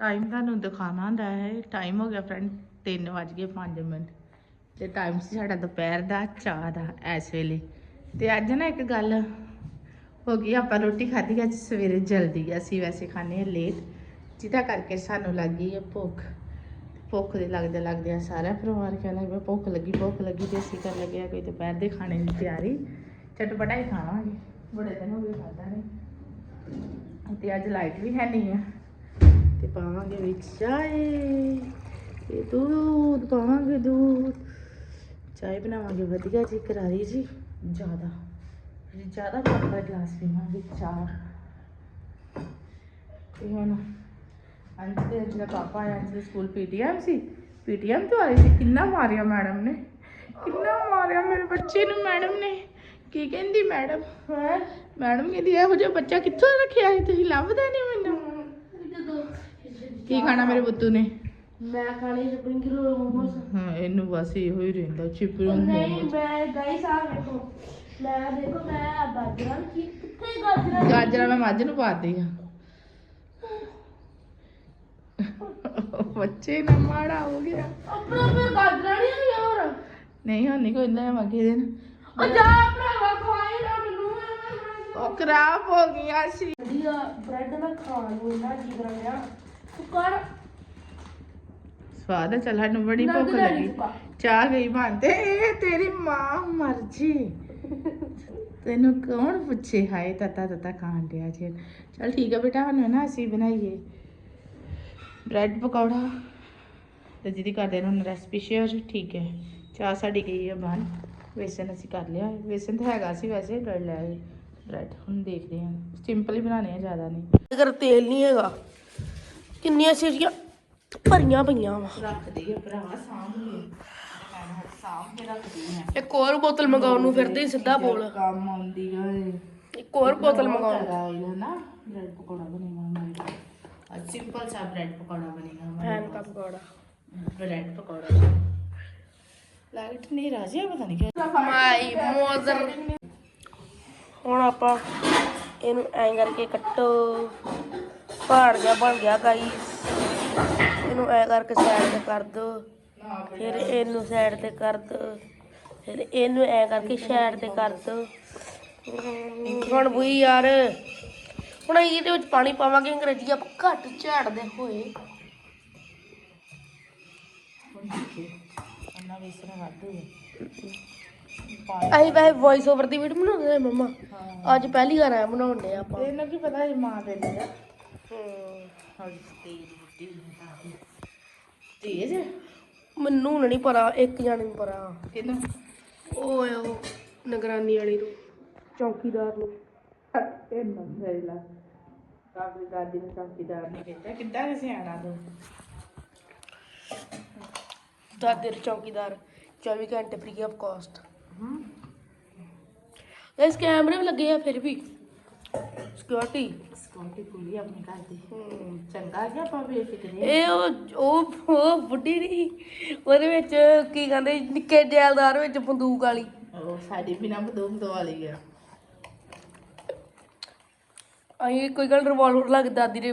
Time ਤੁਹਾਨੂੰ ਦਿਖਾਣਾ ਹੁੰਦਾ ਹੈ। ਟਾਈਮ ਹੋ ਗਿਆ ਫਰੈਂਡ 3 ਵੱਜ ਗਏ 5 ਮਿੰਟ। ਤੇ ਟਾਈਮ ਸੀ ਸਾਡਾ ਦੁਪਹਿਰ ਦਾ, ਚਾਹ ਦਾ ਇਸ ਵੇਲੇ। ਤੇ ਅੱਜ ਨਾ ਇੱਕ ਗੱਲ ਹੋ ਗਈ, ਆਪਾਂ ਰੋਟੀ ਖਾਧੀ ਅੱਜ ਸਵੇਰੇ ਜਲਦੀ। ਅਸੀਂ ਵੈਸੇ ਖਾਂਦੇ ਹਾਂ ਲੇਟ ਜਿਹਦਾ ਕਰਕੇ ਸਾਨੂੰ ਲੱਗ ਗਈ ਹੈ ਭੁੱਖ। ਭੁੱਖ ਦੇ ਲੱਗਦੇ ਲੱਗਦੇ ਆ ਸਾਰਾ ਪਰਿਵਾਰ ਕਹਿਣ ਲੱਗ ਪਿਆ ਭੁੱਖ ਲੱਗੀ ਭੁੱਖ ਲੱਗੀ ਤੇ ਅਸੀਂ ਕਰਨ ਲੱਗੇ ਆ ਕੋਈ ਦੁਪਹਿਰ ਦੇ ਖਾਣੇ ਦੀ ਤਿਆਰੀ। ਚਟਪਟਾ ਹੀ ਖਾਵਾਂਗੇ। ਬੜੇ ਦਿਨ ਹੋ ਗਏ ਖਾਧਾ ਨਹੀਂ। ਤੇ ਅੱਜ ਲਾਈਟ ਵੀ ਹੈ ਨਹੀਂ ਆ। ਤੇ ਪਾਵਾਂਗੇ ਵਿੱਚ ਚਾਏ ਤੇ ਦੁੱਧ ਪਾਵਾਂਗੇ ਦੁੱਧ। ਚਾय ਬਣਾਵਾਂਗੇ ਵਧੀਆ ਜੀ ਕਰਾਰੀ ਜੀ ਜ਼ਿਆਦਾ। ਜ਼ਿਆਦਾ ਪਾਪਾ ਗਲਾਸ ਪੀਵਾਂਗੇ ਚਾਹ ਤੇ ਹੁਣ ਅੰਜ ਦੇ ਜਿਹੜਾ ਪਾਪਾ ਆਇਆ ਸੀ ਸਕੂਲ ਪੀਟੀਐਮ ਸੀ ਪੀਟੀਐਮ ਤੋਂ ਆਈ ਸੀ। ਕਿੰਨਾ ਮਾਰਿਆ ਮੈਡਮ ਨੇ ਕਿੰਨਾ ਮਾਰਿਆ ਮੇਰੇ ਬੱਚੇ ਨੂੰ ਮੈਡਮ ਨੇ। ਕੀ ਕਹਿੰਦੀ ਮੈਡਮ? ਹੈ? ਮੈਡਮ ਕਹਿੰਦੀ ਇਹੋ ਜਿਹਾ ਬੱਚਾ ਕਿੱਥੋਂ ਰੱਖਿਆ ਹੈ ਤੁਸੀਂ ਲੱਭਦੇ ਨਹੀਂ ਕੀ ਖਾਣਾ ਮੇਰੇ ਪੁੱਤੂ ਨੇ? ਮੈਂ ਖਾਣੇ ਸਪਰਿੰਗ ਰੋਲ ਮੋਮੋਸ। ਹਾਂ ਇਹਨੂੰ ਬਸ ਇਹੋ ਹੀ ਰਹਿੰਦਾ ਚਿਪਰੂ ਨਹੀਂ ਮੈਂ ਗਾਈਸ ਆ ਵੇਖੋ ਮੈਂ ਦੇਖੋ ਮੈਂ ਆ ਗਾਜਰਾਂ ਕੀ ਕਿੱਥੇ ਗਾਜਰਾਂ? ਗਾਜਰਾਂ ਮੈਂ ਮੱਝ ਨੂੰ ਪਾਤੀ ਆ। ਬੱਚੇ ਨਾ ਮਾੜਾ ਹੋ ਗਿਆ। ਆਪਣਾ ਫਿਰ ਗਾਜਰਾਂ ਨਹੀਂ ਹੋਈਆਂ ਹੋਰ? ਨਹੀਂ ਹੁਣ ਨਹੀਂ ਕੋਈ ਨਾ ਮੱਗੇ ਦਿਨ। ਉਹ ਜਾ ਭਰਾਵਾ ਖਵਾਏ ਨਾ ਮੈਨੂੰ ਉਹ ਖਰਾਬ ਹੋ ਗਿਆ ਸੀ। ਵਧੀਆ ਬ੍ਰੈਡ ਮੈਂ ਖਾਣ ਨੂੰ ਇੰਨਾ ਜੀ ਕਰ ਰਿਹਾ ਕਰ। ਸਵਾਦ ਹੈ ਚੱਲ ਸਾਨੂੰ ਬੜੀ ਭੁੱਖ ਲੈ ਲੱਗੀ। ਸੁਕਾ। ਚਾਹ ਗਈ ਬੰਦੇ ਇਹ ਤੇਰੀ ਮਾਂ ਮਰਜ਼ੀ। ਤੈਨੂੰ ਕੌਣ ਪੁੱਛੇ? ਹਾਏ ਤਤਾ ਤਤਾ ਖਾਣ ਡਿਆ ਜੀ। ਚਲ ਠੀਕ ਹੈ ਬੇਟਾ ਹੁਣ ਨਾ ਅਸੀਂ ਬਣਾਈਏ ਬ੍ਰੈਡ ਪਕੌੜਾ। ਤੇ ਜਿਹਦੀ ਕਰਦੇ ਨੇ ਰੈਸਪੀ ਸ਼ੇਅਰ ਠੀਕ ਹੈ। ਚਾਹ ਸਾਡੀ ਗਈ ਹੈ ਬਣ। ਵੇਸਨ ਅਸੀਂ ਕਰ ਲਿਆ। ਵੇਸਨ ਤਾਂ ਹੈਗਾ ਸੀ ਵੈਸੇ ਲੈ ਲਿਆ ਬ੍ਰੈਡ ਹੁਣ ਦੇਖਦੇ ਹਾਂ। ਸਿੰਪਲ ਹੀ ਬਣਾਉਣੇ ਆ ਜ਼ਿਆਦਾ ਨਹੀਂ। ਅਗਰ ਤੇਲ ਨਹੀਂ ਹੈਗਾ ਕਿੰਨੀਆਂ ਸੀਰੀਆਂ ਭਰੀਆਂ ਪਈਆਂ ਵਾ। ਰੱਖ ਇੱਕ ਹੋਰ ਬੋਤਲ ਮੰਗਾਉਣ ਨੂੰ ਫਿਰਦੇ ਸਿੱਧਾ ਬੋਲ। ਇੱਕ ਹੋਰ ਬੋਤਲ ਮੰਗਾਉਣ। ਦਾ ਸਿੰਪਲ ਸਾ ਬ੍ਰੈਡ ਪਕੌੜਾ ਬਣੇਗਾ ਫੈਨ ਦਾ ਪਕੌੜਾ। ਬ੍ਰੈਡ ਪਕੌੜਾ। ਲਾਈਟ ਨਹੀਂ ਰਾਜੀ ਪਤਾ ਨਹੀਂ ਮਾਈ ਮੋਜ਼ਰ ਹੁਣ ਆਪਾਂ ਇਹਨੂੰ ਐਂ ਕਰਕੇ ਕੱਟੋ। ਪਹਾੜ ਗਿਆ ਬਣ ਗਿਆ ਗਾਈਸ ਇਹਨੂੰ ਐ ਕਰਕੇ ਸਾਈਡ ਤੇ ਕਰ ਦੋ। ਫਿਰ ਇਹਨੂੰ ਸਾਈਡ ਤੇ ਕਰ ਦੋ। ਫਿਰ ਇਹਨੂੰ ਐ ਕਰਕੇ ਸਾਈਡ ਤੇ ਕਰ ਦੋ। ਹੁਣ ਬੁਈ ਯਾਰ, ਹੁਣ ਇਹਦੇ ਵਿੱਚ ਪਾਣੀ ਪਾਵਾਂਗੇ ਅੰਗਰੇਜ਼ੀ ਆਪ ਘੱਟ ਝਾੜਦੇ ਹੋਏ। ਅੰਨਾ ਵੇਸਣਾ ਅਸੀਂ ਵੈਸੇ ਵੌਇਸ ਓਵਰ ਦੀ ਵੀਡੀਓ ਬਣਾਉਂਦੇ ਨੇ ਮਮਾ। ਅੱਜ ਪਹਿਲੀ ਵਾਰ ਆ ਬਣਾਉਂਦੇ ਆਪਾਂ। ਇਹਨਾਂ ਕੀ ਪਤਾ ਇਹ ਮਾਂ ਦੇ? ਨੇ ਤੇਜ ਮੈਨੂੰ ਨਹੀਂ ਪਤਾ ਇੱਕ ਜਾਣੇ ਨੂੰ ਪਤਾ। ਕਿਹਨੂੰ ਉਹ ਆ ਉਹ ਨਿਗਰਾਨੀ ਵਾਲੀ ਨੂੰ ਚੌਕੀਦਾਰ ਨੂੰ। ਇਹ ਮੰਦਰ ਲਾ। ਕਾਫੀ ਦਾਦੀ ਨੂੰ ਚੌਕੀਦਾਰ ਨੇ ਕਹਿੰਦਾ ਕਿੱਦਾਂ ਦੇ ਸਿਆਣਾ ਤੂੰ? ਦਾਦੇ ਦੇ ਚੌਕੀਦਾਰ 24 ਘੰਟੇ ਫ੍ਰੀ ਆਫ ਕਾਸਟ ਇਸ ਕੈਮਰੇ ਵੀ ਲੱਗੇ ਆ ਫਿਰ ਵੀ। ਸਿਕਿਉਰਿਟੀ ਸਕਿਉਰਟੀ ਪੂਰੀ ਆਪਣੀ ਘਰ ਦੀ। ਚੰਗਾ ਗਿਆ ਆਪਾਂ ਬੇਫਿਕਰੇ ਇਹ ਉਹ ਉਹ ਉਹ ਬੁੱਢੀ ਨਹੀਂ ਉਹਦੇ ਵਿੱਚ ਕੀ ਕਹਿੰਦੇ ਨਿੱਕੇ ਜੈਲਦਾਰ ਵਿੱਚ ਬੰਦੂਕ ਵਾਲੀ। ਉਹ ਸਾਡੀ ਬਿਨਾ ਬਦੂਮ ਤੋਂ ਵਾਲੀ ਹੈ ਅਸੀਂ ਕੋਈ ਗੱਲ ਰਿਵਾਲਵਰ ਲੱਗ ਦਾਦੀ ਦੇ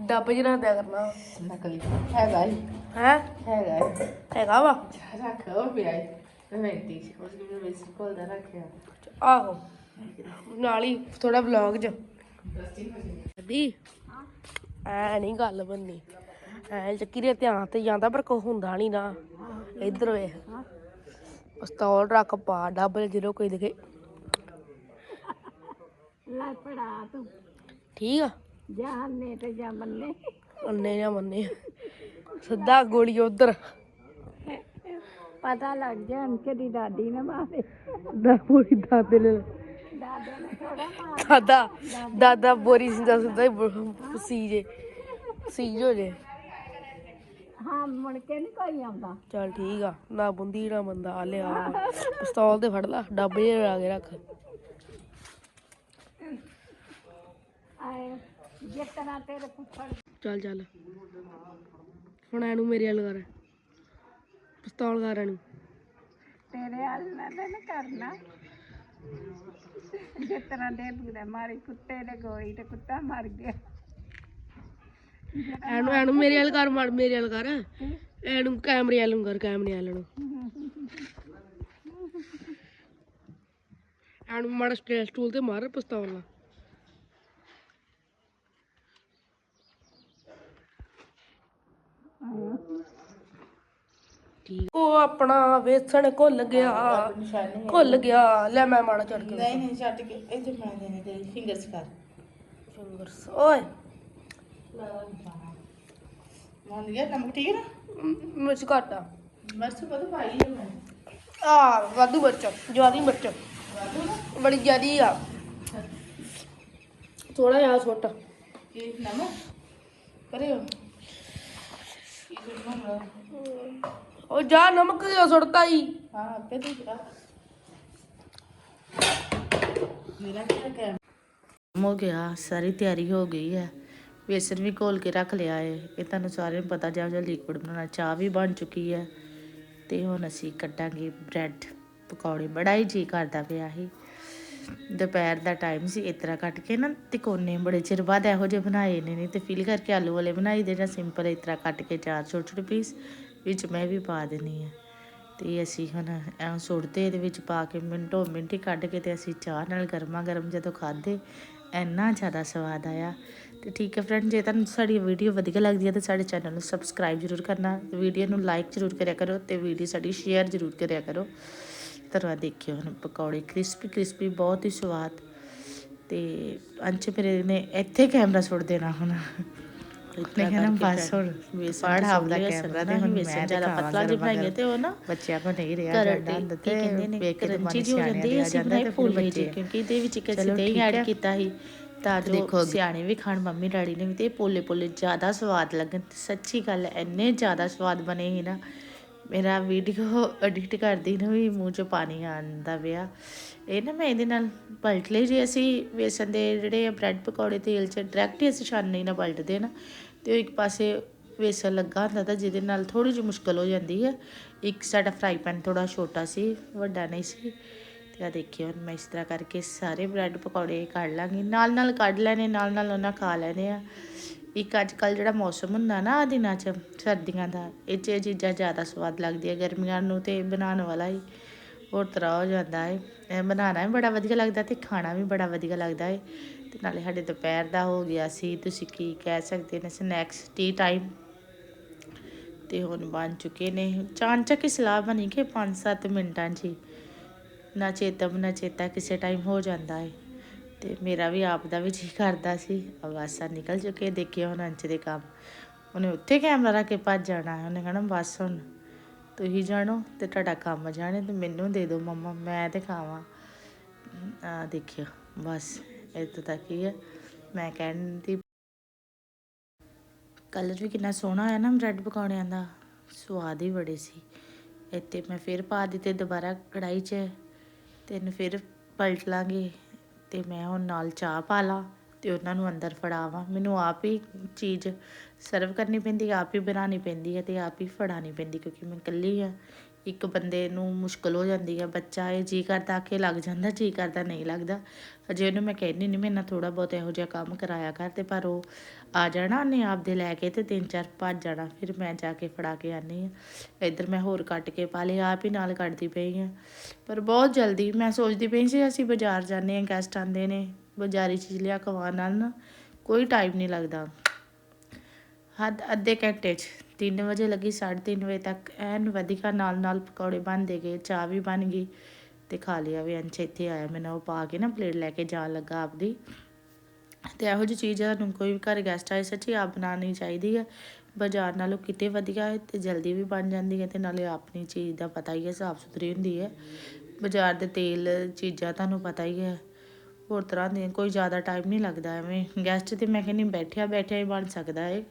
ਡੱਬੇ 'ਚ ਰੱਖ ਦਿਆ ਕਰਨਾ। ਨਕਲੀ। ਹੈਗਾ ਹੀ ਹੈ? ਹੈਗਾ ਹੀ ਹੈਗਾ ਵਾ? ਰੱਖ ਉਹ ਪਿਆ ਹੀ ਰਵੈਂਟੀ ਉਸ ਨੂੰ ਵੇਸ ਕੋਲ ਦਾ ਰੱਖਿਆ। ਆਹੋ। ਨਾਲ ਹੀ ਥੋੜਾ ਵਲੌਗ 'ਚ। ਦੀ ਐ ਨਹੀਂ ਗੱਲ ਬੰਨੀ। ਐ ਚੱਕੀ ਦੇ ਧਿਆਨ ਤੇ ਜਾਂਦਾ ਪਰ ਕੋ ਹੁੰਦਾ ਨਹੀਂ ਨਾ। ਇੱਧਰ ਵੇਖ। ਪਿਸਤੌਲ ਰੱਖ ਪਾ ਡੱਬਲ ਜਦੋਂ ਕੋਈ ਦਿਖੇ। ਲੈ ਪੜਾ ਤੂੰ। ਠੀਕ ਆ? ਜਾਣੇ ਤੇ ਜਾ ਬੰਨੇ ਮੰਨੇ ਨਾ ਮੰਨੇ। ਸਿੱਧਾ ਗੋਲੀ ਉਧਰ। ਪਤਾ ਲੱਗ ਜਾ ਅੰਕੇ ਦੀ ਦਾਦੀ ਨੇ ਮਾਰੇ। ਦਾ ਬੋਰੀ ਦਾਦੇ ਲੈ ਦਾਦੇ ਦਾਦਾ ਬੋਰੀ ਸਿੰਦਾ ਬ- ਸੀਜੇ ਸੀਜ ਜੇ ਹਾਂ ਮੁੜ ਕੇ ਨਹੀਂ ਕੋਈ ਆਉਂਦਾ। ਚੱਲ ਠੀਕ ਆ ਨਾ ਬੁੰਦੀ ਨਾ ਬੰਦਾ ਆ ਲਿਆ। ਪਿਸਤੌਲ ਤੇ ਫੜ ਲਾ ਡੱਬੇ ਜਿਹੇ ਲਾ ਕੇ ਰੱਖ। ਆਏ ਤੇਰੇ ਫੁੱਫੜ ਚੱਲ ਚੱਲ। ਹੁਣ ਇਹਨੂੰ ਮੇਰੇ ਵੱਲ ਕਰ। ਪਿਸਤੌਲ ਕਰ ਇਹਨੂੰ। ਤੇਰੇ ਤਾਂ ਨੀ ਕਰਨਾ। ਜਿਸ ਤਰ੍ਹਾਂ ਦੇ ਬੁਰੇ ਮਾਰੀ ਕੁੱਤੇ ਦੇ ਗੋਲੀ ਤੇ ਕੁੱਤਾ ਮਰ ਗਿਆ। ਐਨੂੰ ਐਨੂੰ ਮੇਰੇ ਵੱਲ ਕਰ ਮਾਰ ਮੇਰੇ ਵੱਲ ਕਰ। ਐਨੂੰ ਕੈਮਰੇ ਵੱਲ ਨੂੰ ਕਰ ਕੈਮਰੇ ਵੱਲ ਨੂੰ। ਐਨੂੰ ਮਾੜਾ ਸਟੇਲ ਸਟੂਲ ਤੇ ਮਾਰ ਪਿਸਤੌਲ ਨਾਲ ਠੀਕ ਉਹ ਆਪਣਾ ਵੇਸਣ ਘੁੱਲ ਗਿਆ। ਘੁੱਲ ਗਿਆ। ਲੈ ਮੈਂ ਮਾੜਾ ਚੜ ਕੇ ਨਹੀਂ ਨਹੀਂ ਛੱਡ ਕੇ। ਇੱਥੇ ਮੈਂ ਦੇਣੇ ਤੇਰੀ ਫਿੰਗਰਸ ਕਰ। ਫਿੰਗਰਸ ਓਏ। ਮੰਨ ਗਿਆ ਨਮਕ ਠੀਕ ਹੈ ਨਾ? ਮਿਰਚ ਘੱਟ ਆ। ਮਰਚ ਬਦ ਪਾਈ ਹੈ ਮੈਂ। ਆ ਵਾਧੂ ਮਿਰਚ ਜਿਆਦੀ ਮਿਰਚ। ਵਾਧੂ ਨਾ ਬੜੀ ਜਿਆਦੀ ਆ। ਥੋੜਾ ਜਿਹਾ ਸੁੱਟ। ਕੀ ਨਮਕ? ਕਰਿਓ। ਕੀ ਸੁਣਨਾ ਉਹ ਜਾ ਨਮਕ ਜਿਹਾ ਸੁੱਟਤਾ ਹੀ ਹਾਂ ਆਪੇ ਤੂੰ ਜਾ ਮੇਰਾ ਕੀ ਹੈ ਹੋ ਗਿਆ ਸਾਰੀ ਤਿਆਰੀ ਹੋ ਗਈ ਹੈ। ਵੇਸਣ ਵੀ ਘੋਲ ਕੇ ਰੱਖ ਲਿਆ ਹੈ ਇਹ ਤੁਹਾਨੂੰ ਸਾਰਿਆਂ ਨੂੰ ਪਤਾ ਜਾਂ ਜਾਂ ਲਿਕਵਿਡ ਬਣਾਉਣਾ ਚਾਹ ਵੀ ਬਣ ਚੁੱਕੀ ਹੈ। ਤੇ ਹੁਣ ਅਸੀਂ ਕੱਟਾਂਗੇ ਬ੍ਰੈਡ ਪਕੌੜੇ ਬੜਾ ਹੀ ਜੀ ਕਰਦਾ ਪਿਆ ਸੀ। ਦੁਪਹਿਰ ਦਾ ਟਾਈਮ ਸੀ ਇਸ ਤਰ੍ਹਾਂ ਕੱਟ ਕੇ ਨਾ ਤਿਕੋਨੇ ਬੜੇ ਚਿਰ ਬਾਅਦ ਇਹੋ ਜਿਹੇ ਬਣਾਏ ਨੇ ਨਹੀਂ ਤੇ ਫਿਲ ਕਰਕੇ ਆਲੂ ਵਾਲੇ ਬਣਾਈ ਦੇ ਜਾਂ ਸਿੰਪਲ ਇਸ ਤਰ੍ਹਾਂ ਕੱਟ ਕੇ ਚਾਰ ਛੋਟੇ ਛੋਟੇ ਪੀਸ ਵਿੱਚ ਮੈਂ ਵੀ ਪਾ ਦੇਣੀ ਹੈ। ਤੇ ਅਸੀਂ ਹੁਣ ਐਂ ਸੁੱਟਦੇ, ਇਹਦੇ ਵਿੱਚ ਪਾ ਕੇ ਮਿੰਟੋ ਮਿੰਟ ਹੀ ਕੱਢ ਕੇ ਤੇ ਅਸੀਂ ਚਾਹ ਨਾਲ ਗਰਮਾ ਗਰਮ ਜਦੋਂ ਖਾਦੇ ਇੰਨਾ ਜ਼ਿਆਦਾ ਸਵਾਦ ਆਇਆ। ਤੇ ਠੀਕ ਹੈ ਫਰੈਂਡ ਜੇ ਤੁਹਾਨੂੰ ਸਾਡੀ ਵੀਡੀਓ ਵਧੀਆ ਲੱਗਦੀ ਹੈ ਤਾਂ ਸਾਡੇ ਚੈਨਲ ਨੂੰ ਸਬਸਕ੍ਰਾਈਬ ਜ਼ਰੂਰ ਕਰਨਾ ਵੀਡੀਓ ਨੂੰ ਲਾਈਕ ਜ਼ਰੂਰ ਕਰਿਆ ਕਰੋ ਤੇ ਵੀਡੀਓ ਸਾਡੀ ਸ਼ੇਅਰ ਜ਼ਰੂਰ ਕਰਿਆ ਕਰੋ। ਤਰ੍ਹਾਂ ਦੇਖਿਓ ਹੁਣ ਪਕੌੜੇ ਕ੍ਰਿਸਪੀ ਕ੍ਰਿਸਪੀ ਬਹੁਤ ਹੀ ਸਵਾਦ। ਤੇ ਅੰਚ ਮੇਰੇ ਨੇ ਇੱਥੇ ਕੈਮਰਾ ਸੁੱਟ ਦੇਣਾ ਹੁਣ। ਮੈਂ ਕਹਿੰਦਾ ਬਸ ਹੁਣ ਪੜ ਆਪਦਾ ਕੈਮਰਾ ਤੇ ਹੁਣ ਮੈਂ ਜ਼ਿਆਦਾ ਪਤਲਾ ਜਿਹਾ ਬਣਾਈਏ ਤੇ ਉਹ ਨਾ ਬੱਚਿਆਂ ਕੋ ਨਹੀਂ ਰਿਹਾ ਜਾਂਦਾ ਹੁੰਦਾ ਤੇ ਕਹਿੰਦੇ ਨੇ ਕਰੰਚੀ ਜੀ ਹੋ ਜਾਂਦੀ ਹੈ ਅਸੀਂ ਬਣਾਈ ਫੁੱਲ ਬੱਚੇ। ਕਿਉਂਕਿ ਇਹਦੇ ਵਿੱਚ ਇੱਕ ਅਸੀਂ ਦਹੀਂ ਐਡ ਕੀਤਾ ਸੀ ਤਾਂ ਜੋ ਸਿਆਣੇ ਵੀ ਖਾਣ ਮੰਮੀ ਡੈਡੀ ਨੇ ਵੀ ਤੇ ਪੋਲੇ ਪੋਲੇ ਜ਼ਿਆਦਾ ਸਵਾਦ ਲੱਗਣ ਸੱਚੀ ਗੱਲ ਇੰਨੇ ਜ਼ਿਆਦਾ ਸਵਾਦ ਬਣੇ ਸੀ ਨਾ। ਮੇਰਾ ਵੀਡੀਓ ਐਡਿਟ ਕਰਦੀ ਨੂੰ ਵੀ ਮੂੰਹ 'ਚ ਪਾਣੀ ਆਉਂਦਾ ਪਿਆ। ਇਹ ਨਾ ਮੈਂ ਇਹਦੇ ਨਾਲ ਪਲਟ ਲਈ। ਜੇ ਅਸੀਂ ਵੇਸਣ ਦੇ ਜਿਹੜੇ ਬ੍ਰੈਡ ਪਕੌੜੇ, ਤੇਲ 'ਚ ਡਾਇਰੈਕਟ ਹੀ ਅਸੀਂ ਛਾਨਣੀ ਨਾਲ ਪਲਟਦੇ ਨਾ, ਤੇ ਉਹ ਇੱਕ ਪਾਸੇ ਵੇਸਣ ਲੱਗਾ ਹੁੰਦਾ ਤਾਂ ਜਿਹਦੇ ਨਾਲ ਥੋੜੀ ਜਿਹੀ ਮੁਸ਼ਕਲ ਹੋ ਜਾਂਦੀ ਹੈ ਇੱਕ ਸਾਡਾ ਫਰਾਈ ਪੈਨ ਥੋੜਾ ਛੋਟਾ ਸੀ, ਵੱਡਾ ਨਹੀਂ ਸੀ। ਤੇ ਆ ਦੇਖਿਓ, ਹੁਣ ਮੈਂ ਇਸ ਤਰ੍ਹਾਂ ਕਰਕੇ ਸਾਰੇ ਬ੍ਰੈਡ ਪਕੌੜੇ ਕੱਢ ਲਾਂਗੀ। ਨਾਲ ਨਾਲ ਕੱਢ ਲੈਣੇ ਨਾਲ ਨਾਲ ਉਹਨਾਂ ਖਾ ਲੈਣੇ ਆ। ਇੱਕ ਅੱਜ ਕੱਲ ਜਿਹੜਾ ਮੌਸਮ ਹੁੰਦਾ ਨਾ ਆ ਦਿਨਾਂ 'ਚ, ਸਰਦੀਆਂ ਦਾ, ਇਹ 'ਚ ਇਹ ਚੀਜ਼ਾਂ ਜ਼ਿਆਦਾ ਸਵਾਦ ਲੱਗਦੀਆਂ ਗਰਮੀਆਂ ਨੂੰ ਤੇ ਬਣਾਉਣ ਵਾਲਾ ਹੀ। ਹੋਰ ਤਰ੍ਹਾਂ ਹੋ ਜਾਂਦਾ ਹੈ ਇਹ ਬਣਾਉਣਾ ਵੀ ਬੜਾ ਵਧੀਆ ਲੱਗਦਾ ਤੇ ਖਾਣਾ ਵੀ ਬੜਾ ਵਧੀਆ ਲੱਗਦਾ ਹੈ ਤੇ ਨਾਲੇ ਸਾਡੇ ਦੁਪਹਿਰ ਦਾ ਹੋ ਗਿਆ ਸੀ, ਤੁਸੀਂ ਕੀ ਕਹਿ ਸਕਦੇ ਨੇ ਸਨੈਕਸ ਟੀ ਟਾਈਮ ਤੇ ਹੁਣ ਬਣ ਚੁੱਕੇ ਨੇ। ਚਾਂਚਕ ਹੀ ਸਲਾਹ ਬਣੀ ਕਿ 5-7 ਮਿੰਟਾਂ 'ਚ ਨਾ ਚੇਤਾ ਨਾ ਚੇਤਾ ਕਿਸੇ ਟਾਈਮ ਹੋ ਜਾਂਦਾ ਹੈ ਤੇ ਮੇਰਾ ਵੀ ਆਪ ਦਾ ਵੀ ਜੀ ਕਰਦਾ ਸੀ। ਆਵਾਜ਼ਾਂ ਨਿਕਲ ਚੁੱਕੇ ਦੇਖਿਓ ਹੁਣ ਅੰਚ ਦੇ ਕੰਮ। ਉਹਨੇ ਉੱਥੇ ਕੈਮਰਾ ਰੱਖ ਕੇ ਭੱਜ ਜਾਣਾ ਉਹਨੇ ਕਹਣਾ, ਬਸ ਹੁਣ ਤੁਸੀਂ ਜਾਣੋ ਤੇ ਤੁਹਾਡਾ ਕੰਮ ਜਾਣੇ ਤੇ ਮੈਨੂੰ ਦੇ ਦਿਓ ਮੰਮਾ, ਮੈਂ ਤੇ ਖਾਵਾਂ। ਆ ਦੇਖਿਓ, ਬਸ ਇੱਥੇ ਤੱਕ ਹੀ ਹੈ। ਮੈਂ ਕਹਿੰਦੀ ਕਲਰ ਵੀ ਕਿੰਨਾ ਸੋਹਣਾ ਆਇਆ ਨਾ ਬ੍ਰੈਡ ਪਕੌੜਿਆਂ ਦਾ। ਸਵਾਦ ਹੀ ਬੜੇ ਸੀ। ਇੱਥੇ ਮੈਂ ਫਿਰ ਪਾ ਦਿੱਤੇ, ਦੁਬਾਰਾ ਕੜਾਈ 'ਚ। ਤੇ ਇਹਨੂੰ ਫਿਰ ਪਲਟ ਲਾਂਗੇ। ਤੇ ਮੈਂ ਹੁਣ ਨਾਲ ਚਾਹ ਪਾ ਲਾਂ ਤੇ ਉਹਨਾਂ ਨੂੰ ਅੰਦਰ ਫੜਾਵਾਂ। ਮੈਨੂੰ ਆਪ ਹੀ ਚੀਜ਼ ਸਰਵ ਕਰਨੀ ਪੈਂਦੀ, ਆਪ ਹੀ ਬਣਾਉਣੀ ਪੈਂਦੀ ਹੈ ਤੇ ਆਪ ਹੀ ਫੜਾਉਣੀ ਪੈਂਦੀ ਕਿਉਂਕਿ ਮੈਂ ਇਕੱਲੀ ਆ ਇੱਕ ਬੰਦੇ ਨੂੰ ਮੁਸ਼ਕਲ ਹੋ ਜਾਂਦੀ ਹੈ ਬੱਚਾ ਇਹ ਜੀ ਕਰਦਾ ਕਿ ਲੱਗ ਜਾਂਦਾ ਜੀ ਕਰਦਾ ਨਹੀਂ ਲੱਗਦਾ। ਅਜੇ ਉਹਨੂੰ ਮੈਂ ਕਹਿੰਦੀ ਨਹੀਂ ਮੇਰੇ ਨਾਲ ਥੋੜਾ ਬਹੁਤ ਇਹੋ ਜਿਹਾ ਕੰਮ ਕਰਾਇਆ ਕਰ ਤੇ ਪਰ ਉਹ ਆ ਜਾਣਾ ਉਹਨੇ ਆਪ ਦੇ ਲੈ ਕੇ ਤੇ ਤਿੰਨ ਚਾਰ ਭੱਜ ਜਾਣਾ, ਫਿਰ ਮੈਂ ਜਾ ਕੇ ਫੜਾ ਕੇ ਆਨੀ ਆ। ਇੱਧਰ ਮੈਂ ਹੋਰ ਕੱਟ ਕੇ ਪਾ ਲਏ, ਆਪ ਹੀ ਨਾਲ ਕੱਟਦੀ ਪਈ ਆ। ਪਰ ਬਹੁਤ ਜਲਦੀ ਮੈਂ ਸੋਚਦੀ ਪਈ ਸੀ, ਅਸੀਂ ਬਾਜ਼ਾਰ ਜਾਂਦੇ ਆ ਗੈਸਟ ਆਉਂਦੇ ਨੇ, ਬਾਜ਼ਾਰੀ ਚੀਜ਼ ਲਿਆ ਖਵਾਉਣ ਨਾਲ ਕੋਈ ਟਾਈਮ ਨਹੀਂ ਲੱਗਦਾ। ਹੱਦ ਅੱਧੇ ਘੰਟੇ 'ਚ। 3 ਵਜੇ ਲੱਗੀ 3:30 ਵਜੇ ਤੱਕ ਐਨ ਵਧੀਆ ਨਾਲ ਨਾਲ ਪਕੌੜੇ ਬਣਦੇ ਗਏ, ਚਾਹ ਵੀ ਬਣ ਗਈ ਤੇ ਖਾ ਲਿਆ ਵੀ ਅੰਸ਼ ਇੱਥੇ ਆਇਆ ਮੈਨੂੰ ਉਹ ਪਾ ਕੇ ਨਾ ਪਲੇਟ ਲੈ ਕੇ ਜਾਣ ਲੱਗਾ ਆਪਦੀ। ਤੇ ਇਹੋ ਜਿਹੀ ਚੀਜ਼ ਆ ਨੂੰ ਕੋਈ ਵੀ ਘਰ ਗੈਸਟ ਆਏ, ਸੱਚੀ ਆਪ ਬਣਾਉਣੀ ਚਾਹੀਦੀ ਹੈ ਬਾਜ਼ਾਰ ਨਾਲੋਂ ਕਿਤੇ ਵਧੀਆ ਹੈ ਤੇ ਜਲਦੀ ਵੀ ਬਣ ਜਾਂਦੀ ਹੈ ਤੇ ਨਾਲੇ ਆਪਣੀ ਚੀਜ਼ ਦਾ ਪਤਾ ਹੀ ਹੈ, ਸਾਫ਼ ਸੁਥਰੀ ਹੁੰਦੀ ਹੈ। ਬਾਜ਼ਾਰ ਦੇ ਤੇਲ ਚੀਜ਼ਾਂ ਤੁਹਾਨੂੰ ਪਤਾ ਹੀ ਹੈ। ਹੋਰ ਤਰ੍ਹਾਂ ਦੀਆਂ ਕੋਈ ਜ਼ਿਆਦਾ ਟਾਈਮ ਨਹੀਂ ਲੱਗਦਾ ਐਵੇਂ। ਗੈਸਟ ਤੇ ਮੈਂ ਕਹਿੰਦੀ ਬੈਠਿਆ ਬੈਠਿਆ ਹੀ ਬਣ ਸਕਦਾ ਹੈ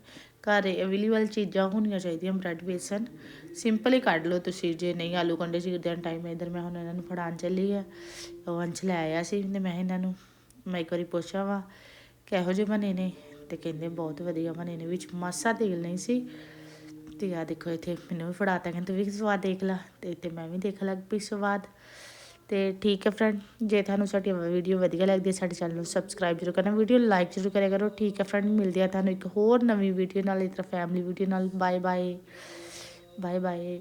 ਘਰ ਅਵੇਲੇਬਲ ਚੀਜ਼ਾਂ ਹੋਣੀਆਂ ਚਾਹੀਦੀਆਂ ਬ੍ਰੈਡ ਬੇਸਨ। ਸਿੰਪਲ ਹੀ ਕੱਢ ਲਓ ਤੁਸੀਂ, ਜੇ ਨਹੀਂ ਆਲੂ ਕੰਡੇ ਚੀਰਦਿਆਂ ਟਾਈਮ ਇਧਰ, ਮੈਂ ਹੁਣ ਇਹਨਾਂ ਨੂੰ ਫੜਾਉਣ ਚੱਲੀ ਆ। ਉਹ ਅੰਚ ਲੈ ਆਇਆ ਸੀ ਤੇ ਮੈਂ ਇਹਨਾਂ ਨੂੰ, ਮੈਂ ਇੱਕ ਵਾਰੀ ਪੁੱਛਿਆ ਵਾ, ਕਿਹੋ ਜਿਹੇ ਬਣੇ ਨੇ? ਤੇ ਕਹਿੰਦੇ ਬਹੁਤ ਵਧੀਆ ਬਣੇ ਨੇ, ਵਿੱਚ ਮਾਸਾ ਤੇਲ ਨਹੀਂ ਸੀ। ਤੇ ਆ ਦੇਖੋ ਇੱਥੇ ਮੈਨੂੰ ਵੀ ਫੜਾਤਾ, ਕਹਿੰਦੇ ਤੂੰ ਵੀ ਸਵਾਦ ਦੇਖ ਲਾ। ਤੇ ਇੱਥੇ ਮੈਂ ਵੀ ਦੇਖ ਲੱਗ ਪਈ ਸਵਾਦ। ਤੇ ਠੀਕ ਹੈ ਫਰੈਂਡ ਜੇ ਤੁਹਾਨੂੰ ਸਾਡੀ ਵੀਡੀਓ ਵਧੀਆ ਲੱਗਦੀ ਹੈ, ਸਾਡੇ ਚੈਨਲ ਨੂੰ ਸਬਸਕ੍ਰਾਈਬ ਜ਼ਰੂਰ ਕਰਨਾ ਵੀਡੀਓ ਲਾਈਕ ਜ਼ਰੂਰ ਕਰਿਆ ਕਰੋ, ਠੀਕ ਹੈ ਫਰੈਂਡ ਮਿਲਦੇ ਆ ਤੁਹਾਨੂੰ ਇੱਕ ਹੋਰ ਨਵੀਂ ਵੀਡੀਓ ਨਾਲ, ਇਸ ਤਰ੍ਹਾਂ ਫੈਮਿਲੀ ਵੀਡੀਓ ਨਾਲ ਬਾਏ ਬਾਏ ਬਾਏ ਬਾਏ